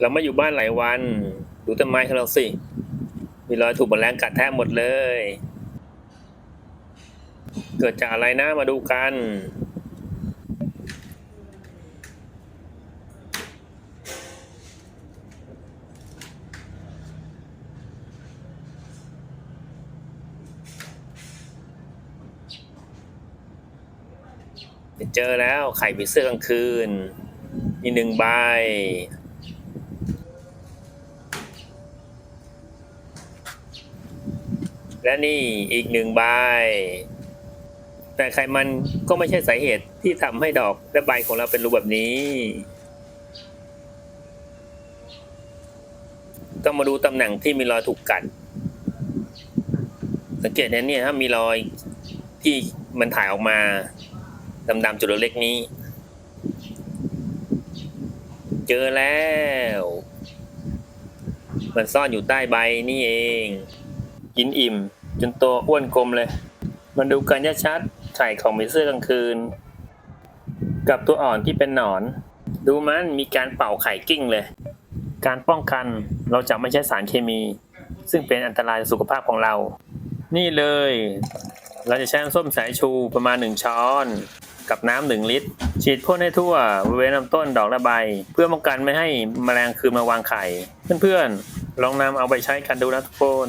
เราไม่อยู่บ้านหลายวัน ดูต้นไม้ของเราสิ มีรอยถูกแมลงกัดแทบหมดเลย เกิดจากอะไรนะมาดูกันเจอแล้วไข่ผีเสื้อกลางคืน มีหนึ่งใบ และนี่อีกหนึ่งใบ แต่ไขมันก็ไม่ใช่สาเหตุที่ทำให้ดอกและใบของเราเป็นรูแบบนี้ ต้องมาดูตำแหน่งที่มีรอยถูกกัด สังเกตเห็นเนี่ยถ้ามีรอยที่มันถ่ายออกมาดำๆจุดเล็กๆนี้ เจอแล้ว มันซ่อนอยู่ใต้ใบนี่เอง กินอิ่ม จนตัวอ้วนกลมเลยมันดูกันชัดๆไข่ของมิเสื้อกลางคืน กับตัวอ่อนที่เป็นหนอน ดูมันมีการเป่าไข่กิ้งเลย การป้องกันเราจะไม่ใช้สารเคมี ซึ่งเป็นอันตรายต่อสุขภาพของเรา นี่เลย เราจะใช้น้ำส้มสายชูประมาณ 1 ช้อนกับน้ำหนึ่งลิตร ฉีดพ่นให้ทั่วบริเวณลำต้นดอกและใบ เพื่อป้องกันไม่ให้แมลงคืนมาวางไข่ เพื่อนๆ ลองนำเอาไปใช้กันดูนะทุกคน